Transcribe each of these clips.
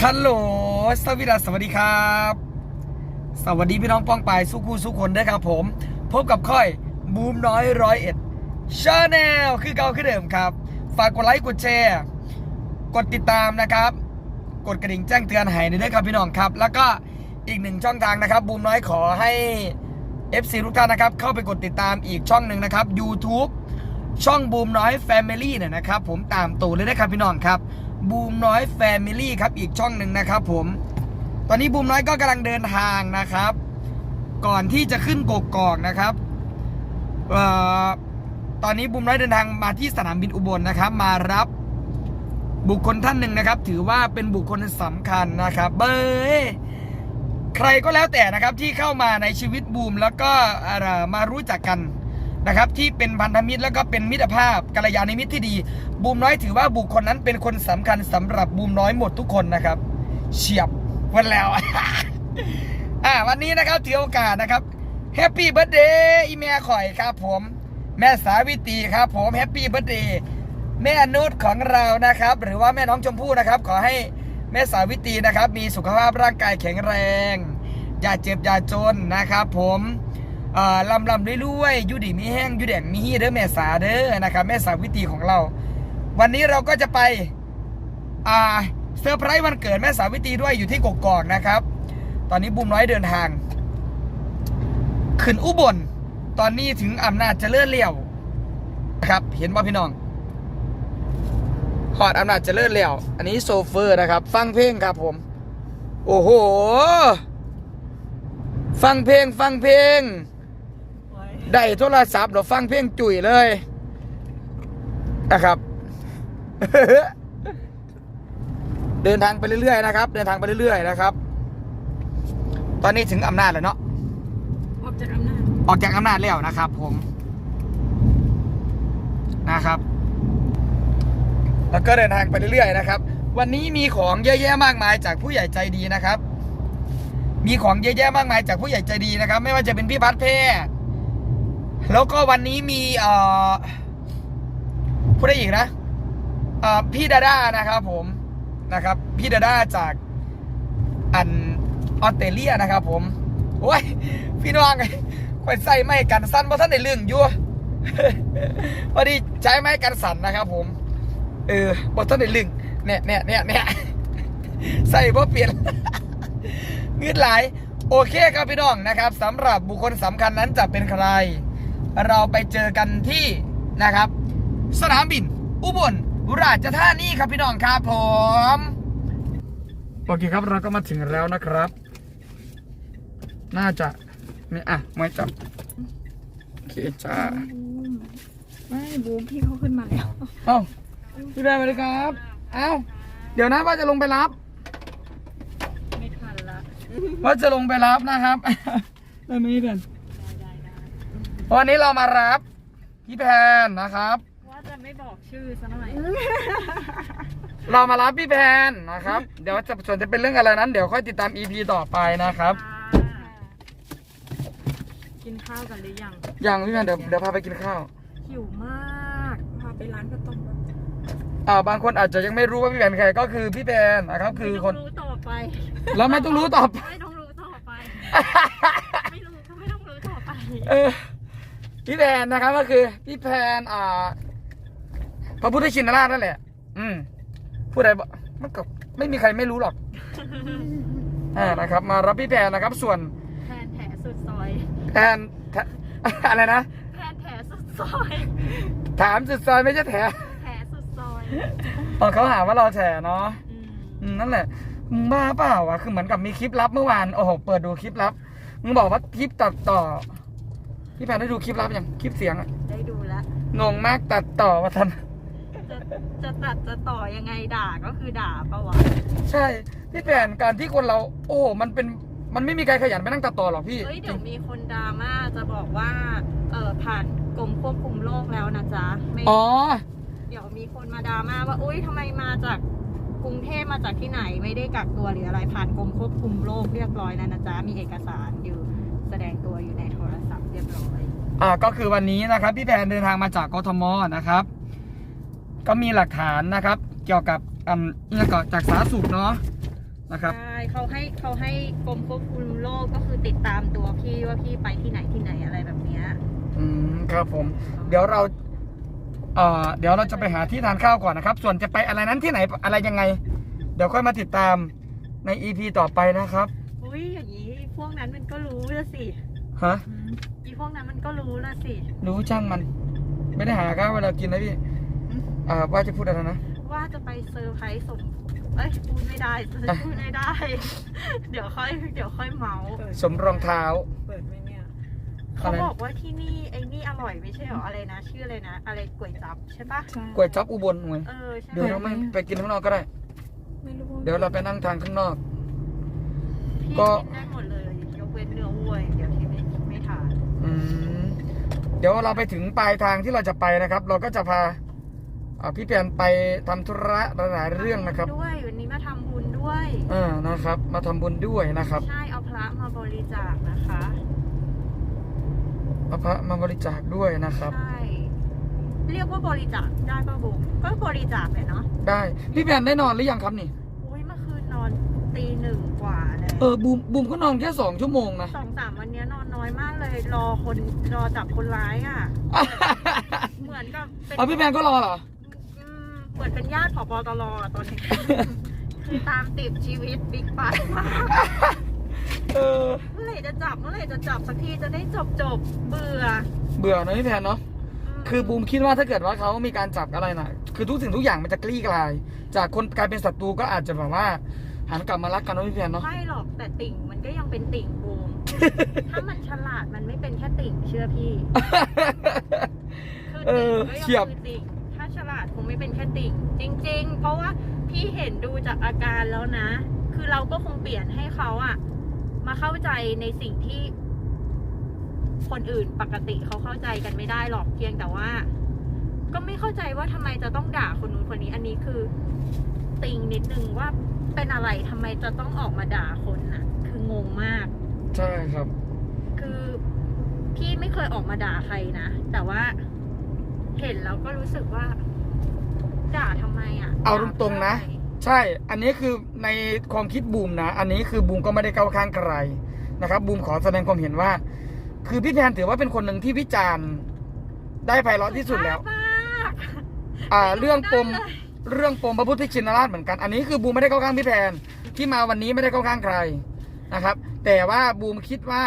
คันโหล สวีดัสสวัสดีครับ สวัสดีพี่น้องป้องปายสุขูสุขคนด้วยครับผม พบกับค่อยบูมน้อยร้อยเอ็ดชาแนลคือเก่าคือเดิมครับ ฝากกดไลค์กดแชร์ กดติดตามนะครับ กดกระดิ่งแจ้งเตือนให้ด้วยครับพี่น้องครับ แล้วก็อีกหนึ่งช่องทางนะครับบูมน้อยขอให้ FC ทุกท่านนะครับ เข้าไปกดติดตามอีกช่องหนึ่งนะครับ YouTube ช่องบูมน้อย Family เนี่ยนะครับ ผมตามตูเลยนะครับพี่น้องครับ บูมน้อย Family ครับอีกช่องหนึ่งนะครับผม ตอนนี้บูมน้อยก็กำลังเดินทางนะครับ ก่อนที่จะขึ้นกกอกนะครับเอ่อตอนนี้บูมน้อยเดินทางมาที่สนามบินอุบลนะครับ มารับบุคคลท่านหนึ่งนะครับ ถือว่าเป็นบุคคลสำคัญนะครับ เบยใครก็แล้วแต่นะครับที่เข้ามาในชีวิตบูมแล้วก็อะไรมารู้จักกัน นะครับที่เป็นพันธมิตรแล้วก็เป็นมิตรภาพกัลยาณมิตรที่ดี บูมน้อยถือว่าบุคคลนั้นเป็นคนสำคัญสำหรับบูมน้อยหมดทุกคนนะครับเฉียบวันแล้วอ่าวันนี้นะครับถือโอกาสนะครับแฮปปี้เบิร์ดเดย์อีเมียข่อยครับผม แม่สาวิตีครับผมแฮปปี้เบิร์ดเดย์แม่นุชของเรานะครับ หรือว่าแม่น้องชมพู่นะครับ ขอให้แม่สาวิตีนะครับ มีสุขภาพร่างกายแข็งแรง อย่าเจ็บอย่าจนนะครับผม ลำลำรวยๆยูดีมีแห้งยูแดงมีฮีเด้อแม่สาเด้อนะครับแม่สาวิตรีของเรา วันนี้เราก็จะไปเซอร์ไพรส์วันเกิดแม่สาวิตรีด้วยอยู่ที่กกอกนะครับ ตอนนี้บุมน้อยเดินทาง ขึ้นอุบล ตอนนี้ถึงอำนาจเจริญเลี้ยวนะครับ เห็นว่าพี่น้องหอดอำนาจเจริญเลี้ยวอันนี้โซเฟอร์นะครับ ฟังเพลงครับผม โอ้โห ฟังเพลงฟังเพลง ได้โทรศัพท์เราฟังเพลงจุ๋ยเลยนะครับ เดินทางไปเรื่อยๆนะครับ เดินทางไปเรื่อยๆนะครับ ตอนนี้ถึงอำนาจแล้วเนาะออกจากอำนาจออกจากอำนาจแล้วนะครับ ผมนะครับ แล้วก็เดินทางไปเรื่อยๆนะครับ วันนี้มีของเยอะแยะมากมายจากผู้ใหญ่ใจดีนะครับ มีของเยอะแยะมากมายจากผู้ใหญ่ใจดีนะครับ ไม่ว่าจะเป็นพี่พัดเพ่ แล้วก็วันนี้มีเอ่อพูดได้อีกนะเอ่อพี่ดาด้านะครับผมนะครับ พี่ดาด้าจากอันออสเตรเลียนะครับ ผมโอ้ยพี่น้องไงคอยใส่ไม้กันสั้นเพราะท่านในเรื่องยู่พอดีใช้ไม้กันสั่นนะครับ ผม เออเพราะท่านในเรื่องเนี่ยเนี่ยเนี่ยเนี่ยใส่เพราะเปลี่ยนเงืดหลาย โอเคครับพี่น้องนะครับสำหรับบุคคลสำคัญนั้นจะเป็นใคร เราไปเจอกันที่นะครับ สนามบิน อุบลราชธานีครับพี่น้องครับผมโอเคครับเราก็มาถึงแล้วนะครับ น่าจะนี่อะไม่จับโอเคจ้าไม่บูมพี่เขาขึ้นมาแล้วเอ้าพี่แบร์มาเลยครับเอ้าเดี๋ยวนะว่าจะลงไปรับไม่ทันละว่าจะลงไปรับนะครับได้ไหมพี่แพน วันนี้เรามารับพี่แพนนะครับ ว่าจะไม่บอกชื่อซะหน่อยเรามารับพี่แพนนะครับ เดี๋ยวจะส่วนจะเป็นเรื่องอะไรนั้น เดี๋ยวค่อยติดตาม EP ต่อไปนะครับกินข้าวกันหรือยังยังพี่แพนเดี๋ยวเดี๋ยวพาไปกินข้าวหิวมากพาไปร้านข้าวต้มก่อนอ่าบางคนอาจจะยังไม่รู้ว่าพี่แพนใครก็คือพี่แพนนะครับ คือคนไม่ต้งรู้ต่อไปแล้วไม่ต้องรู้ต่อไป ไม่ต้องรู้ต่อไป ไม่รู้ก็ไม่ต้องรู้ต่อไป เออ พี่แพนนะครับก็คือ พี่แพนอ่า พระพุทธชินราชนั่นแหละ อืมผู้ใดบอกมันก็ไม่มีใครไม่รู้หรอกอ่านะครับ มารับพี่แพนนะครับ ส่วนแทนแถสุดซอยแพนแทอะไรนะแทนแถสุดซอย ถามสุดซอยไม่ใช่แถแถสุดซอยตอนเขาหาว่าเราแถเนาะอืมอืมนั่นแหละมึงบ้าเปล่าวะคือเหมือนกับมีคลิปลับเมื่อวานโอ้โหเปิดดูคลิปลับมึงบอกว่าคลิปตัดต่อ พี่แพนได้ดูคลิปลับยังคลิปเสียงอะได้ดูแล้ว งงมากตัดต่อว่าทันจะจะตัดจะต่อยังไงด่าก็คือด่าปะวะใช่พี่แผนการที่คนเรา โอ้โหมันเป็นมันไม่มีใครขยันไปนั่งตัดต่อหรอกพี่เฮ้ยจเดี๋ริยวงมีคนดราม่าจะบอกว่าเออผ่านกรมควบคุมโรคแล้วนะจ๊ะไม่อ๋อ เดี๋ยวมีคนมาดราม่าว่าอุ้ยทำไมมาจากกรุงเทพมาจากที่ไหนไม่ได้กักตัวหรืออะไรผ่านกรมควบคุมโรคเรียบร้อยแล้วนะจ๊ะมีเอกสารอยู่ แสดงตัวอยู่ในโทรศัพท์เรียบร้อย อ่าก็คือวันนี้นะครับ พี่แผนเดินทางมาจากกทมนะครับ ก็มีหลักฐานนะครับ เกี่ยวกับอืมเนี่ยก็จากสาธารณสุขเนาะนะครับ ใช่เขาให้เขาให้กรมควบคุมโรคก็คือติดตามตัวพี่ว่าพี่ไปที่ไหนที่ไหนอะไรแบบเนี้ยอืมครับผม เดี๋ยวเราเอ่อเดี๋ยวเราจะไปหาที่ทานข้าวก่อนนะครับ ส่วนจะไปอะไรนั้นที่ไหนอะไรยังไง เดี๋ยวค่อยมาติดตามใน EP ต่อไปนะครับ อุ้ยอย่างนี้ พวกนั้นมันก็รู้ละสิฮะ อีพวกนั้นมันก็รู้ละสิ รู้ช่างมัน ไม่ได้หาข้าวเวลากินนะพี่ อ่าว่าจะพูดอะไรนะ ว่าจะไปเซอร์ไพรส์สมเอ้ยพูดไม่ได้พูดไม่ได้ เดี๋ยวค่อย เดี๋ยวค่อยเมาส์สมรองเท้า เปิดไหมเนี่ย เขาอะไรบอกว่าที่นี่ไอ้นี่อร่อยไม่ใช่เหรออะไรนะ ชื่ออะไรนะ อะไรก๋วยจับใช่ปะใช่ก๋วยจับอุบลหน่วยเออใช่เดี๋ยวเราไม่ไปกินข้างนอกก็ได้ไม่รู้เดี๋ยวเราไปนั่งทานข้างนอกพี่ก็กินได้หมดเลย เดี๋ยวเราไปถึงปลายทางที่เราจะไปนะครับ เราก็จะพาอ่าพี่แปนไปทำธุระหลายๆเรื่องนะครับด้วยวันนี้มาทำบุญด้วยอ่านะครับ มาทำบุญด้วยนะครับใช่เอาพระมาบริจาคนะคะเอาพระมาบริจาคด้วยนะครับใช่เรียกว่าบริจาคได้ป่ะบุ๋มก็บริจาคเลยเนาะได้พี่แปนได้นอนหรือยังครับนี่อุ้ยเมื่อคืนนอนตีหนึ่งกว่าเลย เออบูมบูมก็นอนแค่สองชั่วโมงนะสองสามวันเนี้ยนอนน้อยมากเลย รอคนรอจับคนร้ายอะ เหมือนกับเป็นเอาพี่แปนก็รอเหรอ อืมเหมือนเป็นญาติผบตรอะตอนนี้ คือตามติดชีวิตบิ๊กไบมากเออ เมื่อไหร่จะจับเมื่อไหร่จะจับสักทีจะได้จบจบเบื่อเบื่อนะพี่แพนเนาะ มคือบูมคิดว่าถ้าเกิดว่าเขามีการจับอะไรนะคือทุกสิ่งทุกอย่างมันจะคลี่คลาย จากคนกลายเป็นศัตรูก็อาจจะแบบว่า หันกลับมารักกันเนาะพี่แพนเนาะ ไม่หรอกแต่ติ่งมันก็ยังเป็นติ่งบูม ถ้ามันฉลาดมันไม่เป็นแค่ติ่งเชื่อพี่ คือเอติ่งอก็เฉียัยงบคือติ่งถ้าฉลาดคงไม่เป็นแค่ติ่งจริง ๆ เพราะว่าพี่เห็นดูจากอาการแล้วนะ คือเราก็คงเปลี่ยนให้เขาอะมาเข้าใจในสิ่งที่ คนอื่นปกติเขาเข้าใจกันไม่ได้หรอกเพียงแต่ว่า ก็ไม่เข้าใจว่าทำไมจะต้องด่าคนนู้นคนนี้ อันนี้คือ ติงนิดนึงว่าเป็นอะไรทำไมจะต้องออกมาด่าคนน่ะ คืองงมาก ใช่ครับ คือพี่ไม่เคยออกมาด่าใครนะ แต่ว่าเห็นแล้วก็รู้สึกว่า ด่าทำไมอะเอาตรงๆนะด่าเพื่ออไรใช่ อันนี้คือในความคิดบูมนะ อันนี้คือบูมก็ไม่ได้เข้าข้างใครนะครับ บูมขอแสดงความเห็นว่า คือพี่แพนถือว่าเป็นคนหนึ่งที่วิจารณ์ ได้ไพเราะที่สุดแล้วภาพมากอ่า เรื่องปมได้เลย เรื่องปมพระพุทธชินราชเหมือนกัน อันนี้คือบูมไม่ได้เข้าข้างพี่แพนที่มาวันนี้ไม่ได้เข้าข้างใครนะครับ แต่ว่าบูมคิดว่า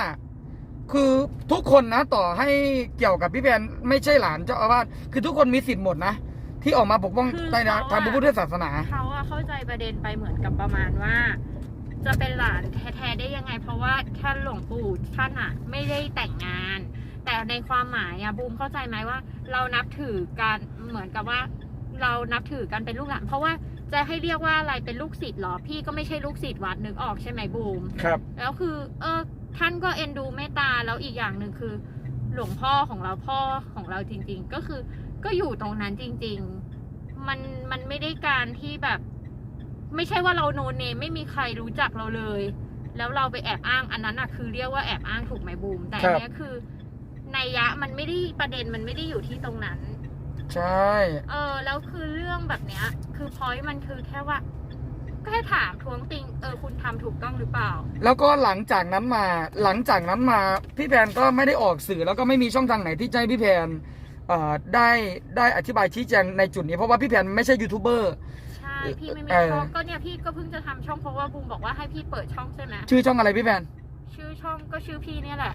คือทุกคนนะต่อให้เกี่ยวกับพี่แพนไม่ใช่หลานเจ้าอาวาสคือทุกคนมีสิทธิ์หมดนะที่ออกมาปกป้องคือในทางพระพุทธศาสนา เขาอะเข้าใจประเด็นไปเหมือนกับประมาณว่า จะเป็นหลานแท้ๆได้ยังไง เพราะว่าท่านหลวงปู่ท่านอะไม่ได้แต่งงาน แต่ในความหมายอะบูมเข้าใจไหมว่า เรานับถือกันเหมือนกับว่า เรานับถือกันเป็นลูกหลาน เพราะว่าจะให้เรียกว่าอะไรเป็นลูกศิษย์เหรอ พี่ก็ไม่ใช่ลูกศิษย์วัดนึกออกใช่ไหมบูม ครับ แล้วคือ เออท่านก็เอ็นดูเมตตาแล้วอีกอย่างหนึ่งคือ หลวงพ่อของเราพ่อของเราจริง ๆ ก็คือก็อยู่ตรงนั้นจริง ๆ มันมันไม่ได้การที่แบบ ไม่ใช่ว่าเราโนเนมไม่มีใครรู้จักเราเลย แล้วเราไปแอบอ้างอันนั้นอะคือเรียกว่าแอบอ้างถูกไหมบูม แต่อันเนี้ยคือนัยยะมันไม่ได้ประเด็นมันไม่ได้อยู่ที่ตรงนั้น ใช่ เออแล้วคือเรื่องแบบเนี้ย คือพอยมันคือแค่ว่า ก็ให้ถามทวงติงเออคุณทำถูกต้องหรือเปล่า แล้วก็หลังจากนั้นมา หลังจากนั้นมา พี่แพนก็ไม่ได้ออกสื่อแล้วก็ไม่มีช่องทางไหนที่จะให้พี่แพนเอ่อได้ได้อธิบายชี้แจงในจุดนี้เพราะว่าพี่แพนไม่ใช่ยูทูบเบอร์ ใช่ พี่ไม่มีเออช่องก็เนี่ยพี่ก็เพิ่งจะทำช่องเพราะว่าบูมบอกว่าให้พี่เปิดช่องใช่ไหมชื่อช่องอะไรพี่แพน ชื่อช่องก็ชื่อพี่เนี่ยแหละ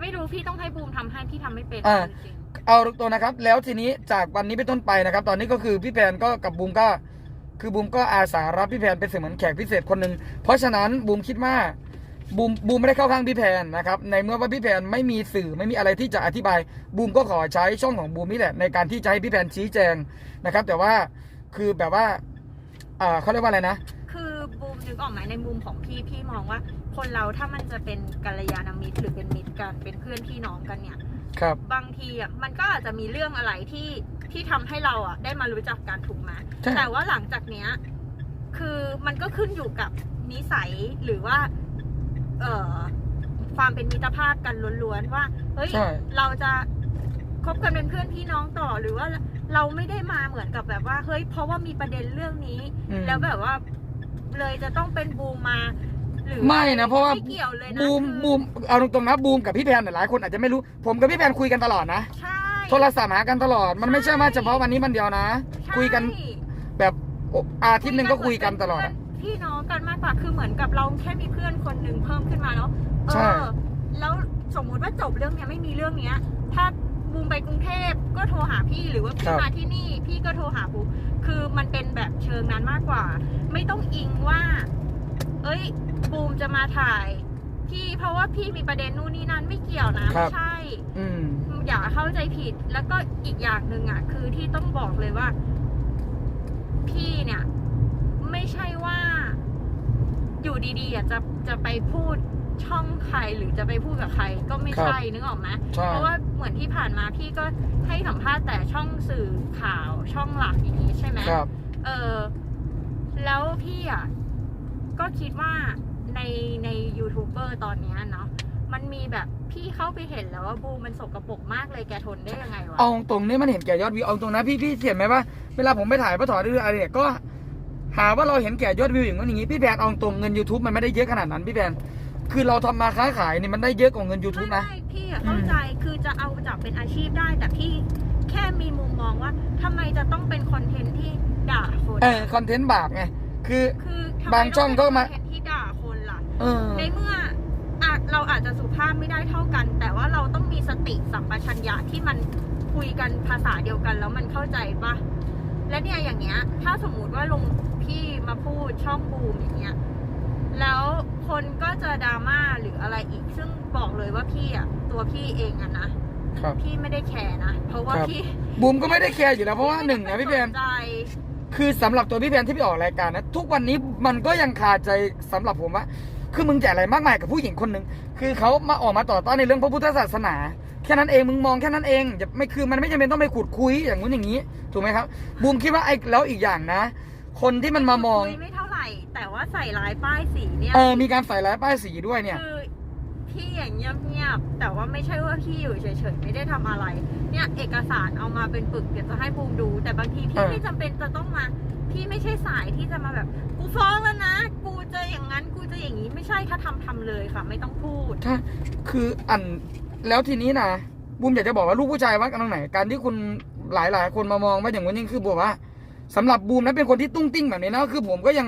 ไม่รู้พี่ต้องให้บูมทำให้พี่ทำไม่เป็นอ่าจริง เอาตัวนะครับ แล้วทีนี้จากวันนี้เป็นต้นไปนะครับ ตอนนี้ก็คือพี่แพนก็กับบูมก็คือบูมก็อาสารับพี่แพนเป็นเสมือนแขกพิเศษคนหนึ่งเพราะฉะนั้นบูมคิดว่าบูมบูมไม่ได้เข้าข้างพี่แพนนะครับในเมื่อว่าพี่แพนไม่มีสื่อไม่มีอะไรที่จะอธิบายบูมก็ขอใช้ช่องของบูมนี่แหละในการที่จะให้พี่แพนชี้แจงนะครับ แต่ว่าคือแบบว่าอ่าเขาเรียกว่าอะไรนะ คือบูมนึกออกไหมในมุมของพี่พี่มองว่า คนเราถ้ามันจะเป็นกัลยาณมิตรหรือเป็นมิตรกันเป็นเพื่อนพี่น้องกันเนี่ย ครับ บางทีอะมันก็อาจจะมีเรื่องอะไรที่ที่ทำให้เราอะได้มารู้จักกันถูกไหมใช่แต่ว่าหลังจากเนี้ย คือมันก็ขึ้นอยู่กับนิสัยหรือว่า เอ่อความเป็นมิตรภาพกันล้วนๆว่าเฮ้ยใช่เราจะคบกันเป็นเพื่อนพี่น้องต่อหรือว่าเราไม่ได้มาเหมือนกับแบบว่า เฮ้ยเพราะว่ามีประเด็นเรื่องนี้อืมแล้วแบบว่าเลยจะต้องเป็นบูมมา หรือไม่นะเพราะว่าไม่เกี่ยวเลยนะบูมคือบูมเอาตรงๆนะบูมกับพี่แพนเนี่ยหลายคนอาจจะไม่รู้ ผมกับพี่แพนคุยกันตลอดนะใช่ โทรศัพท์หากันตลอดมันไม่ใช่ว่าเฉพาะวันนี้วันเดียวนะ ใช่คุยกันแบบอาทิตย์หนึ่งก็คุยกันตลอดอะ พี่น้องกันมากกว่าคือเหมือนกับเราแค่มีเพื่อนคนหนึ่งเพิ่มขึ้นมาเนาะเอใช่อแล้วสมมุติว่าจบเรื่องเนี้ยไม่มีเรื่องเนี้ย ถ้าบูมไปกรุงเทพก็โทรหาพี่หรือว่าพี่มาที่นี่พี่ก็โทรหาบูมคือมันเป็นแบบเชิงนั้นมากกว่า ไม่ต้องอิงว่า เอ้ย บูมจะมาถ่าย พี่เพราะว่าพี่มีประเด็นนู่นนี่นั่นไม่เกี่ยวนะไม่ใช่ อืม อย่าเข้าใจผิดแล้วก็อีกอย่างหนึ่งอะ คือที่ต้องบอกเลยว่า พี่เนี่ย ไม่ใช่ว่า อยู่ดีๆอะจะจะไปพูดช่องใครหรือจะไปพูดกับใคร ก็ไม่ใช่นึกออกไหมใช่ เพราะว่าเหมือนที่ผ่านมาพี่ก็ให้สัมภาษณ์แต่ช่องสื่อข่าวช่องหลักอย่างนี้ใช่ไหม ครับ เออแล้วพี่อะ ก็คิดว่าในในยูทูบเบอร์ตอนเนี้ยเนาะมันมีแบบพี่เข้าไปเห็นแล้วว่าบูมมันสกรปรกมากเลยแกทนได้ยังไงวะเอาตรงนี้มันเห็นแก่ยอดวิวเอาตรงนะพี่พี่เห็นไหมว่าเวลาผมไปถ่ายพระถอดเรืออะไรเนี่ยก็ หาว่าเราเห็นแก่ยอดวิวอย่างนั้นอย่างนี้พี่แพนเอาตรงเงิน YouTube มันไม่ได้เยอะขนาดนั้นพี่แพนคือเราทำมาค้าขายนี่มันได้เยอะกว่าเงิน YouTube ไม่นะไม่พี่อะเข้าใจคือจะเอาจับเป็นอาชีพได้แต่พี่แค่มีมุมมองว่าทำไมจะต้องเป็นคอนเทนต์ที่ด่าคนเออคอนเทนต์บาปไง คือ คือทำไมบางช่องก็มาต้เป็นคอนเทนต์ที่ด่าคนล่ะ เออ ในเมื่ออาจเราอาจจะสุภาพไม่ได้เท่ากัน แต่ว่าเราต้องมีสติสัมปชัญญะที่มันคุยกันภาษาเดียวกันแล้วมันเข้าใจปะและเนี่ยอย่างเงี้ย ถ้าสมมุติว่าลงพี่มาพูดช่องบูมอย่างเงี้ยแล้วคนก็จะดราม่าหรืออะไรอีก ซึ่งบอกเลยว่าพี่อะตัวพี่เองอะนะครับ พี่ไม่ได้แคร์นะเพราะว่าครับ พี่บูมก็ไม่ได้แคร์อยู่แล้วเพราะว่าหนึ่งนะพี่แพนสใจ คือสำหรับตัวพี่แพนที่ไปออกรายการนะทุกวันนี้มันก็ยังคาใจสำหรับผมว่าคือมึงจะอะไรมากมายกับผู้หญิงคนหนึ่งคือเขามาออกมาต่อต้านในเรื่องพระพุทธศาสนาแค่นั้นเองมึงมองแค่นั้นเองอย่าไม่คือมันไม่จำเป็นต้องไปขุดคุยอย่างนู้นอย่างนี้ ถูกไหมครับบูมคิดว่าไอ้แล้วอีกอย่างนะ คนที่มันมามองคุยไม่เท่าไหร่ แต่ว่าใส่ร้ายป้ายสีเนี่ยเออมีการใส่ร้ายป้ายสีด้วยเนี่ยคือ พี่อย่างเงียบๆแต่ว่าไม่ใช่ว่าพี่อยู่เฉยๆไม่ได้ทำอะไร เนี่ยเอกสารเอามาเป็นปึกเดี๋ยวจะให้ภูมิดู แต่บางทีพี่เออไม่จำเป็นจะต้องมา พี่ไม่ใช่สายที่จะมาแบบ กูฟ้องแล้วนะ กูจะอย่างนั้นกูจะอย่างนี้ไม่ใช่ถ้าทำทำเลยค่ะ ไม่ต้องพูด ถ้าคืออันแล้วทีนี้นะบูมอยากจะบอกว่าลูกผู้ชายว่ากันตรงไหน การที่คุณหลายหลายๆ คนมามองว่าอย่างนี้นคือบอกว่าสำหรับบูมนั้นเป็นคนที่ตุ้งติ้งแบบนี้นะคือผมก็ยัง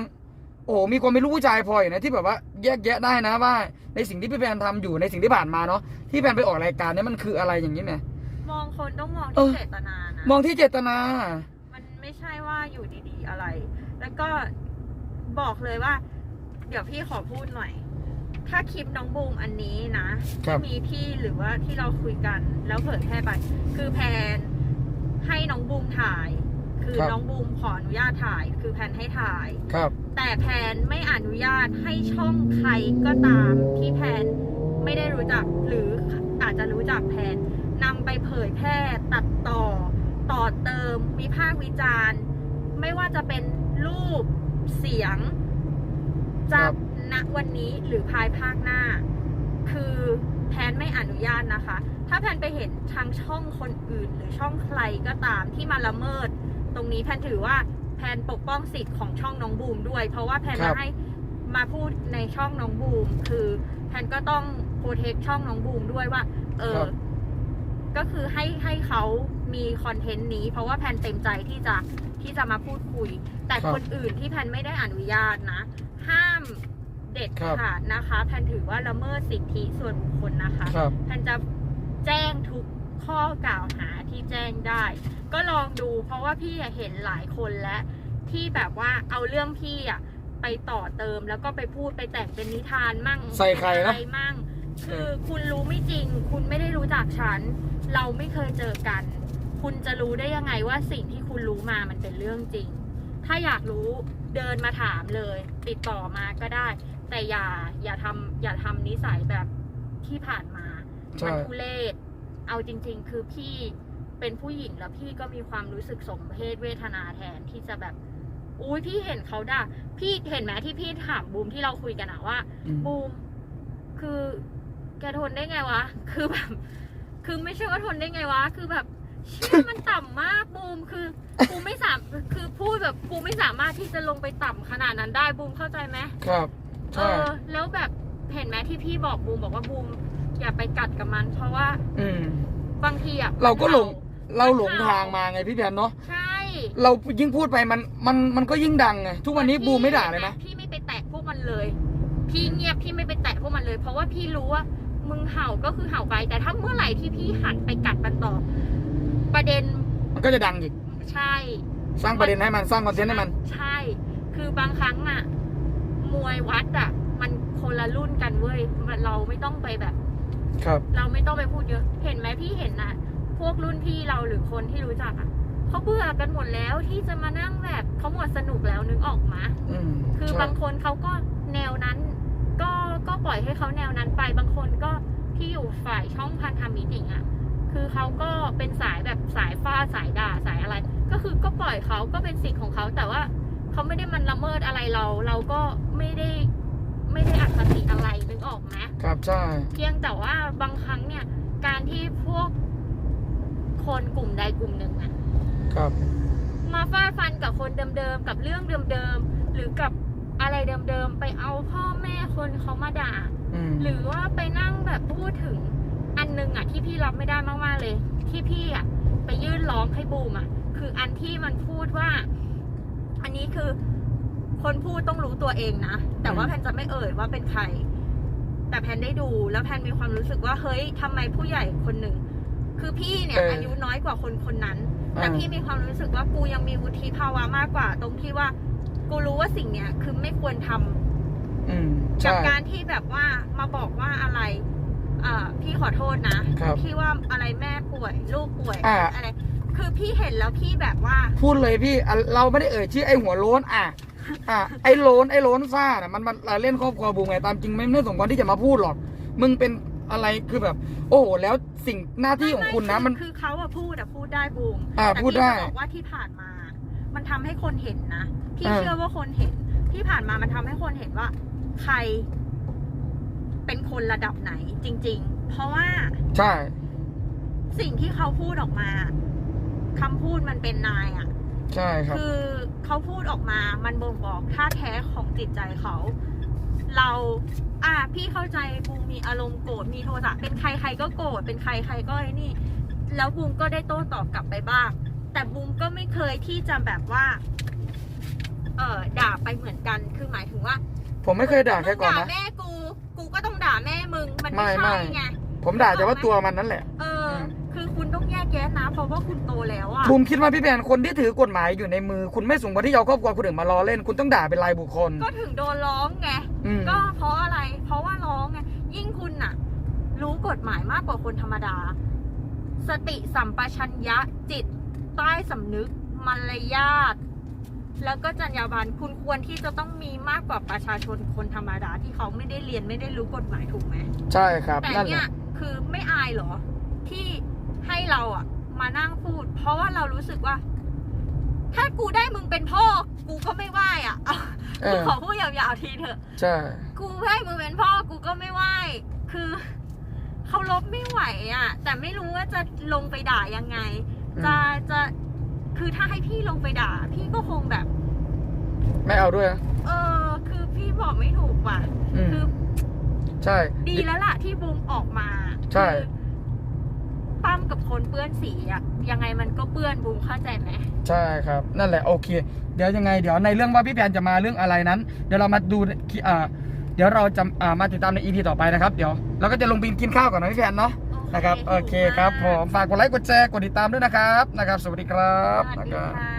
โอ้โหมีความเป็นลูกผู้ชายพออยู่นะที่แบบว่าแยกแยะได้นะว่า ในสิ่งที่พี่แพนทำอยู่ในสิ่งที่ผ่านมาเนาะที่แพนไปออกรายการเนี่ยมันคืออะไรอย่างนี้เนี่ยมองคนต้องมองเอที่อเจตนานะมองที่เจตนา มันไม่ใช่ว่าอยู่ดีๆอะไร แล้วก็บอกเลยว่า เดี๋ยวพี่ขอพูดหน่อย ถ้าคลิปน้องบูมอันนี้นะครับที่มีพี่หรือว่าที่เราคุยกัน แล้วเผยแพร่ไปคือแพนให้น้องบูมถ่าย คือครับ น้องบูมขออนุญาตถ่ายคือแพนให้ถ่าย ครับ แต่แพนไม่อนุญาตให้ช่องใครก็ตามที่แพนไม่ได้รู้จักหรืออาจจะรู้จักแพนนำไปเผยแพร่ตัดต่อ ต่อเติมวิพากษ์วิจารณ์ ไม่ว่าจะเป็นรูปเสียง ครัจะบณวันนี้หรือภายภาคหน้า คือแพนไม่อนุญาตนะคะ ถ้าแพนไปเห็นทางช่องคนอื่น หรือช่องใครก็ตามที่มาละเมิด ตรงนี้แพนถือว่าแพนปกป้องสิทธิ์ของช่องน้องบูมด้วย เพราะว่าแพนครัมาบ ให้มาพูดในช่องน้องบูม คือแพนก็ต้องโปรเทคช่องน้องบูมด้วยว่า เออก็คือให้ให้เขามีคอนเทนต์นี้ เพราะว่าแพนเต็มใจที่จะที่จะมาพูดคุย แต่ครับคนอื่นที่แพนไม่ได้อนุญาตนะ ห้ามเด็ดครับ ขาดนะคะ แพนถือว่าละเมิดสิทธิส่วนบุคคลนะคะ ครับแพนจะแจ้งทุกข้อกล่าวหาที่แจ้งได้ ก็ลองดูเพราะว่าพี่อะเห็นหลายคนแล้วที่แบบว่าเอาเรื่องพี่อะไปต่อเติมแล้วก็ไปพูดไปแต่งเป็นนิทานมั่งใส่ใครนะ อะไรมั่ง คือคุณรู้ไม่จริง คุณไม่ได้รู้จักฉัน เราไม่เคยเจอกัน คุณจะรู้ได้ยังไงว่าสิ่งที่คุณรู้มามันเป็นเรื่องจริง ถ้าอยากรู้เดินมาถามเลย ติดต่อมาก็ได้ แต่อย่าอย่าทำอย่าทำนิสัยแบบที่ผ่านมา ใช่ มันทุเลศเอาจริง ๆ คือพี่ เป็นผู้หญิงแล้วพี่ก็มีความรู้สึกสมเพศเวทนาแทนที่จะแบบ อุ้ยพี่เห็นเขาด่าพี่เห็นไหมที่พี่ถามบูมที่เราคุยกันอะว่าอืมบูม คือแกทนได้ไงวะ คือแบบ คือไม่ใช่ว่าทนได้ไงวะ คือแบบเชื่อมันต่ำมากบูมคือกูไม่สามคือพูดแบบกูไม่สามารถที่จะลงไปต่ำขนาดนั้นได้บูมเข้าใจไหมครับเอใช่อแล้วแบบเห็นไหมที่พี่บอกบูมบอกว่าบูมอย่าไปกัดกับมัน เพราะว่า อืมบางทีอะเราก็หลงมัน เราหลงทางมาไงพี่แพนเนาะใช่เรายิ่งพูดไปมันมันมันก็ยิ่งดังไงทุกวันนี้บูมไม่ด่าเลยนะพี่ไม่ไปแตะพวกมันเลย พี่เงียบพี่ไม่ไปแตะพวกมันเลย เพราะว่าพี่รู้ว่ามึงเห่าก็คือเห่าไป แต่ถ้าเมื่อไหร่ที่พี่หันไปกัดมันต่อ ประเด็น มันก็จะดังอีกใช่ สร้างประเด็นให้มันสร้างคอนเทนต์ให้มัน ใช่ คือบางครั้งอะมวยวัดอะมันคนละรุ่นกันเว้ยมันเราไม่ต้องไปแบบ ครับ เราไม่ต้องไปพูดเยอะ พวกรุ่นพี่เราหรือคนที่รู้จักอะเขาเบื่อกันหมดแล้วที่จะมานั่งแบบเขาหมดสนุกแล้วนึกออกมาอืมคือใช่บางคนเขาก็แนวนั้น ก็ก็ปล่อยให้เขาแนวนั้นไปบางคนก็ที่อยู่ฝ่ายช่องพันธมิตรอย่างเงี้ยคือเขาก็เป็นสายแบบสายฟาดสายด่าสายอะไร ก็คือก็ปล่อยเขาก็เป็นสิทธิ์ของเขาแต่ว่าเขาไม่ได้มันละเมิดอะไรเรา เราก็ไม่ได้ไม่ได้อคติอะไรนึกออกไหมครับใช่เพียงแต่ว่าบางครั้งเนี่ย การที่พวก คนกลุ่มใดกลุ่มหนึ่งอะครับ มาฟาดฟันกับคนเดิมๆกับเรื่องเดิมๆหรือกับอะไรเดิมๆไปเอาพ่อแม่คนเขามาด่า อืมหรือว่าไปนั่งแบบพูดถึงอันหนึงอะที่พี่รับไม่ได้มากๆเลย ที่พี่อะไปยื่นร้องให้บูมอะคืออันที่มันพูดว่า อันนี้คือ คนพูดต้องรู้ตัวเองนะ แต่ว่าแพนจะไม่เอ่ยว่าเป็นใคร แต่แพนได้ดูแล้วแพนมีความรู้สึกว่าเฮ้ยทำไมผู้ใหญ่คนหนึ่ง คือพี่เนี่ยเออออายุน้อยกว่าคนคนนั้น แต่อ่า พี่มีความรู้สึกว่ากูยังมีวุฒิภาวะมากกว่า ตรงที่ว่ากูรู้ว่าสิ่งเนี้ยคือไม่ควรทำอืมกัใช่ บการที่แบบว่ามาบอกว่าอะไรอ่าพี่ขอโทษนะครับที่ว่าอะไรแม่ป่วยลูกป่วยอ่า อะไร คือพี่เห็นแล้วพี่แบบว่า พูดเลยพี่อะเราไม่ได้เอ่ยชื่อไอ้หัวโล้นอะ อะไอ้โล้นไอ้โล้นซ่าน่ะมันมันเล่นครอบครัวบูมไงตามจริงไม่ไม่สมควรที่จะมาพูดหรอก มึงเป็นอะไรคือแบบ โอ้โหแล้ว สิ่งหน้าที่ของคุณนะไไมัน คือเขาอะพูดอะพูดได้บูมอ่าแต่พูดได้พี่จะบอกว่าที่ผ่านมา มันทำให้คนเห็นนะพี่อ่า เชื่อว่าคนเห็น ที่ผ่านมามันทำให้คนเห็นว่า ใคร เป็นคนระดับไหน จริง ๆ เพราะว่าใช่ สิ่งที่เขาพูดออกมาคำพูดมันเป็นนายอะ ใช่ครับ คือเขาพูดออกมา มันบ่งบอกท่าแท้ของจิตใจเขา เราอะพี่เข้าใจบูมมีอารมณ์โกรธมีโทสะเป็นใครใครก็โกรธเป็นใครใครก็ไอ้นี่ แล้วบูมก็ได้โต้ตอบกลับไปบ้าง แต่บูมก็ไม่เคยที่จะแบบว่า เออด่าไปเหมือนกันคือหมายถึงว่าผมไม่เคยด่าแค่ก่อนมึงด่านะแม่กู กูก็ต้องด่าแม่มึง มันไม่ไม่ใช่ไม่ ไง ผมด่าแต่ว่าตัวมันนั่นแหละ ว่าคุณโตแล้วอะบูมคิดว่าพี่แพนคนที่ถือกฎหมายอยู่ในมือ คุณไม่สมควรที่จะเอาครอบครัวคนอื่นมาล้อเล่น คุณต้องด่าเป็นรายบุคคล ก็ถึงโดนร้องไงอืม ก็เพราะอะไร เพราะว่าร้องไงยิ่งคุณน่ะ รู้กฎหมายมากกว่าคนธรรมดา สติสัมปชัญญะจิต ใต้สำนึกมารยาทแล้วก็จรรยาบรรณคุณควรที่จะต้องมีมากกว่าประชาชนคนธรรมดาที่เขาไม่ได้เรียนไม่ได้รู้กฎหมายถูกไหม ใช่ครับแต่นั่นแหเนี่ยละคือไม่อายเหรอ ที่ให้เราอะ มานั่งพูด เพราะว่าเรารู้สึกว่า ถ้ากูได้มึงเป็นพ่อ กูก็ไม่ไหวอะเอาเอกูอขอพูดยาวๆทีเถอะใช่กูให้มึงเป็นพ่อ กูก็ไม่ไหวคือเขาลบไม่ไหวอะ แต่ไม่รู้ว่าจะลงไปด่ายังไงอืมจะจะคือถ้าให้พี่ลงไปด่า พี่ก็คงแบบ ไม่เอาด้วยนะเออ คือพี่บอกไม่ถูกว่ะอืมคือ ใช่ ดีแล้วล่ะที่บูมออกมา ใช่คือ ปั้มกับคนเปื้อนสีอะยังไงมันก็เปื้อนบูมเข้าใจไหมใช่ครับ นั่นแหละโอเค เดี๋ยวยังไงเดี๋ยวในเรื่องว่าพี่แพนจะมาเรื่องอะไรนั้น เดี๋ยวเรามาดูอ่าเดี๋ยวเราจะอ่ามาติดตามในอีพีต่อไปนะครับเดี๋ยวเราก็จะลงบินกินข้าวก่อนนะพี่แพนเนาะนะครับโอเคครับผมฝากกดไลค์กดแชร์กดติดตามด้วยนะครับนะครับ สวัสดีครับสวัสนะดีครับค่ะ